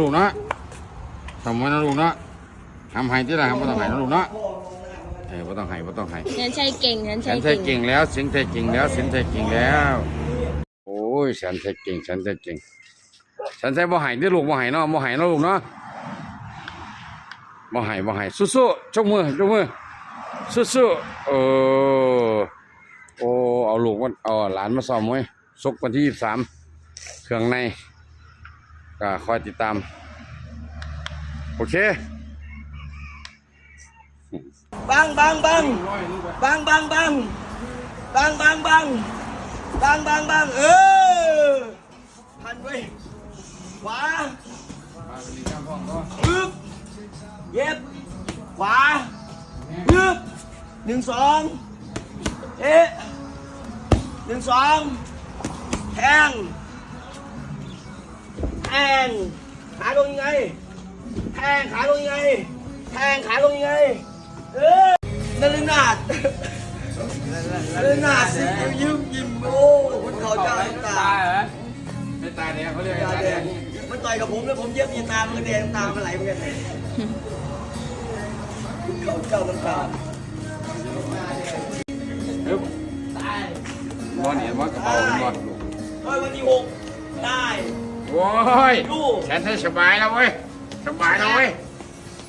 ลูกเนาะทำไว้นะลูกเนาะทำให้ที่ไรครับไม่ต้องให้นะลูกเนาะเออไม่ต้องให้ไม่ต้องให้ฉันใช่เก่งฉันแสใช่นไทยเก่เก่งงแล้วเสียงไทยเก่งแล้วเสียงไทยเก่งแล้ว โอ้ยแสนไทยเก่งแสนไทยเก่งแสนไทยบ่ให้ที่ลูกบ่ให้เนาะบ่ให้เนาะลูกเนาะบ่ให้บ่ให้สู้ๆชกมือชกมือสู้ๆเออโอ้เอาลูกมันเอาหลานมาซ้อมไว้ซกวันที่ยี่สิบสามเครื่องใน ก็คอยติดตาม โอเคบังบังบังบังบังบังบังบังบังบังบังบังเออทันไว้ยขวาปึ๊บเย็บขวาปึ๊บหนึ่งสองเอ๊ะหนึ่งสองแทง แทงขาลงยังไง แทงขาลงยังไง แทงขาลงยังไง เออนรนาดนรนาดสิยิ้มยิ้มโอ้คนเขาเจ้าน้ำตาไม่ตายเนี่ยเขาเรียกตาแดงมันต่อยกับผมแล้วผมเย็บยีตามันก็แดงน้ำตามันไหลเหมือนกันเขาเจ้าน้ำตาฮึบบอลเนี่ยบอลกระเป๋าบอลเฮ้ยวันที่หกได้ โว้ยลูกแสนไทยสบายแล้วเว้ย สบายแล้วเว้ย